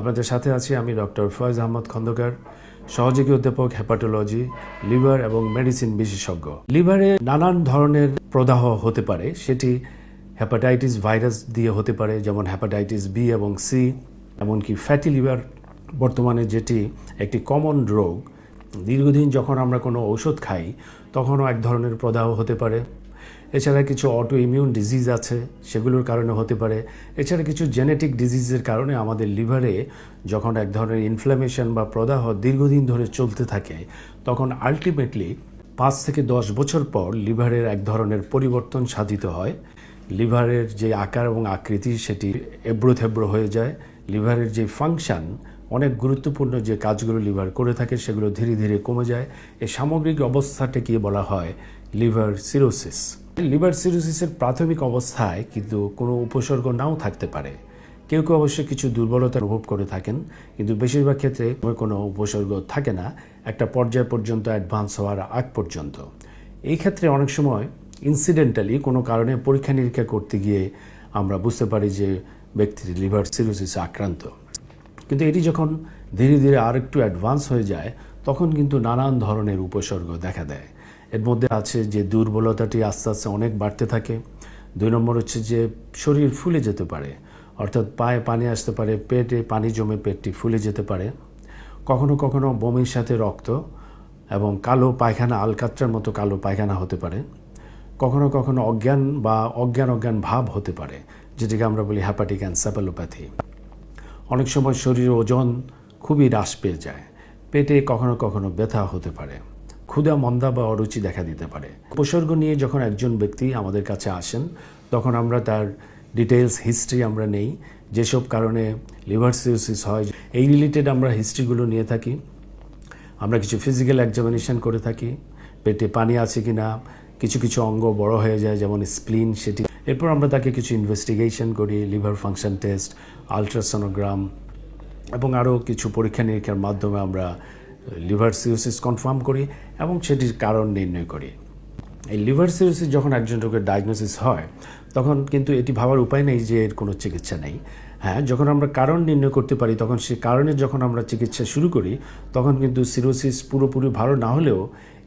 আপনাদের সাথে আছি আমি ডক্টর ফয়েজ আহমদ খন্দকার, সহযোগী অধ্যাপক হেপাটোলজি লিভার এবং মেডিসিন বিশেষজ্ঞ। লিভারে নানান ধরনের প্রদাহ হতে পারে, সেটি হ্যাপাটাইটিস ভাইরাস দিয়ে হতে পারে, যেমন হ্যাপাটাইটিস বি এবং সি এমনকি ফ্যাটি লিভার বর্তমানে যেটি একটি কমন রোগ দীর্ঘদিন যখন আমরা কোনো ঔষধ খাই, তখনও এক ধরনের প্রদাহ হতে পারে। এছাড়া কিছু অটো ইমিউন ডিজিজ আছে, সেগুলোর কারণে হতে পারে। এছাড়া কিছু জেনেটিক ডিজিজের কারণে আমাদের লিভারে যখন এক ধরনের ইনফ্ল্যামেশন বা প্রদাহ দীর্ঘদিন ধরে চলতে থাকে, তখন আলটিমেটলি পাঁচ থেকে দশ বছর পর লিভারের এক ধরনের পরিবর্তন সাধিত হয়। লিভারের যে আকার এবং আকৃতি, সেটি এব্রো থেব্রো হয়ে যায়। লিভারের যে ফাংশন অনেক গুরুত্বপূর্ণ যে কাজগুলো লিভার করে থাকে, সেগুলো ধীরে ধীরে কমে যায়। এই সামগ্রিক অবস্থাটাকে বলা হয় লিভার সিরোসিস লিভার সিরোসিসের প্রাথমিক অবস্থায় কিন্তু কোনো উপসর্গ নাও থাকতে পারে। কেউ কেউ অবশ্য কিছু দুর্বলতা অনুভব করে থাকেন, কিন্তু বেশিরভাগ ক্ষেত্রে কোনো উপসর্গ থাকে না, একটা পর্যায় পর্যন্ত অ্যাডভান্স হওয়ার আগ পর্যন্ত। এই ক্ষেত্রে অনেক সময় ইনসিডেন্টালি কোনো কারণে পরীক্ষা নিরীক্ষা করতে গিয়ে আমরা বুঝতে পারি যে ব্যক্তির লিভার সিরোসিসে আক্রান্ত। কিন্তু এটি যখন ধীরে ধীরে আর একটু অ্যাডভান্স হয়ে যায়, তখন কিন্তু নানান ধরনের উপসর্গ দেখা দেয়। এর মধ্যে আছে যে দুর্বলতাটি আস্তে আস্তে অনেক বাড়তে থাকে। দুই নম্বর হচ্ছে যে শরীর ফুলে যেতে পারে, অর্থাৎ পায়ে পানি আসতে পারে, পেটে পানি জমে পেটটি ফুলে যেতে পারে। কখনো কখনো বমির সাথে রক্ত এবং কালো পায়খানা, আলকাত্রার মতো কালো পায়খানা হতে পারে। কখনো কখনো অজ্ঞান বা অজ্ঞান অজ্ঞান ভাব হতে পারে, যেটাকে আমরা বলি হ্যাপাটিক অ্যান্সাপালোপ্যাথি অনেক সময় শরীরের ওজন খুবই হ্রাস পেয়ে যায়। পেটে কখনো কখনো ব্যথা হতে পারে। ক্ষুধা মন্দা বা অরুচি দেখা দিতে পারে। উপসর্গ নিয়ে যখন একজন ব্যক্তি আমাদের কাছে আসেন, তখন আমরা তার ডিটেলস হিস্ট্রি আমরা নেই। যেসব কারণে লিভার সিরোসিস হয়, এই রিলেটেড আমরা হিস্ট্রিগুলো নিয়ে থাকি। আমরা কিছু ফিজিক্যাল এক্সামিনেশন করে থাকি। পেটে পানি আছে কি না কিছু কিছু অঙ্গ বড় হয়ে যায়, যেমন স্প্লিন সেটি। এরপর আমরা তাকে কিছু ইনভেস্টিগেশন করি লিভার ফাংশন টেস্ট আলট্রাসোনোগ্রাম এবং আরও কিছু পরীক্ষা নিরীক্ষার মাধ্যমে আমরা লিভার সিরোসিস কনফার্ম করি এবং সেটির কারণ নির্ণয় করি। এই লিভার সিরোসিস যখন একজন রোগের ডায়াগনোসিস হয়, তখন কিন্তু এটি ভাবার উপায় নেই যে এর কোনো চিকিৎসা নেই। হ্যাঁ যখন আমরা কারণ নির্ণয় করতে পারি, তখন সে কারণে যখন আমরা চিকিৎসা শুরু করি, তখন কিন্তু সিরোসিস পুরোপুরি ভালো না হলেও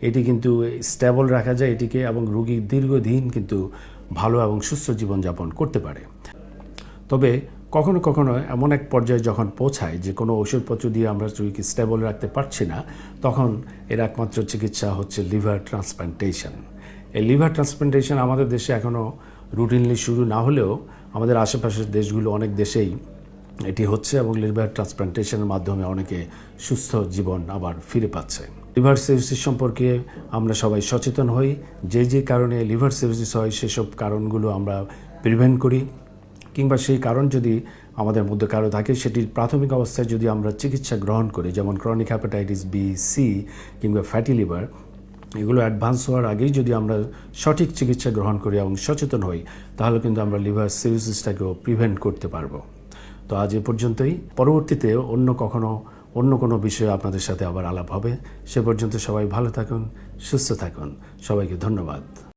এটি কিন্তু স্টেবল রাখা যায় এটিকে এবং রোগী দীর্ঘদিন কিন্তু ভালো এবং সুস্থ জীবনযাপন করতে পারে। তবে কখনো কখনো এমন এক পর্যায়ে যখন পৌঁছায় যে কোনো ওষুধপত্র দিয়ে আমরা রোগীকে স্টেবল রাখতে পারছি না, তখন এর একমাত্র চিকিৎসা হচ্ছে লিভার ট্রান্সপ্লান্টেশন এই লিভার ট্রান্সপ্লান্টেশন আমাদের দেশে এখনও রুটিনলি শুরু না হলেও আমাদের আশেপাশের দেশগুলো অনেক দেশেই এটি হচ্ছে এবং লিভার ট্রান্সপ্লান্টেশনের মাধ্যমে অনেকে সুস্থ জীবন আবার ফিরে পাচ্ছে। লিভার সিরোসিস সম্পর্কে আমরা সবাই সচেতন হই। যে যে কারণে লিভার সিরোসিস হয়, সেসব কারণগুলো আমরা প্রিভেন্ট করি। কিংবা সেই কারণ যদি আমাদের মধ্যে কারও থাকে, সেটির প্রাথমিক অবস্থায় যদি আমরা চিকিৎসা গ্রহণ করি, যেমন ক্রনিক হ্যাপাটাইটিস বি সি কিংবা ফ্যাটি লিভার এগুলো অ্যাডভান্স হওয়ার আগেই যদি আমরা সঠিক চিকিৎসা গ্রহণ করি এবং সচেতন হই, তাহলে কিন্তু আমরা লিভার সিরোসিসটাকেও প্রিভেন্ট করতে পারব। তো আজ এ পর্যন্তই। পরবর্তীতে অন্য কখনো, অন্য কোনো বিষয়ে আপনাদের সাথে আবার আলাপ হবে। সে পর্যন্ত সবাই ভালো থাকুন, সুস্থ থাকুন। সবাইকে ধন্যবাদ।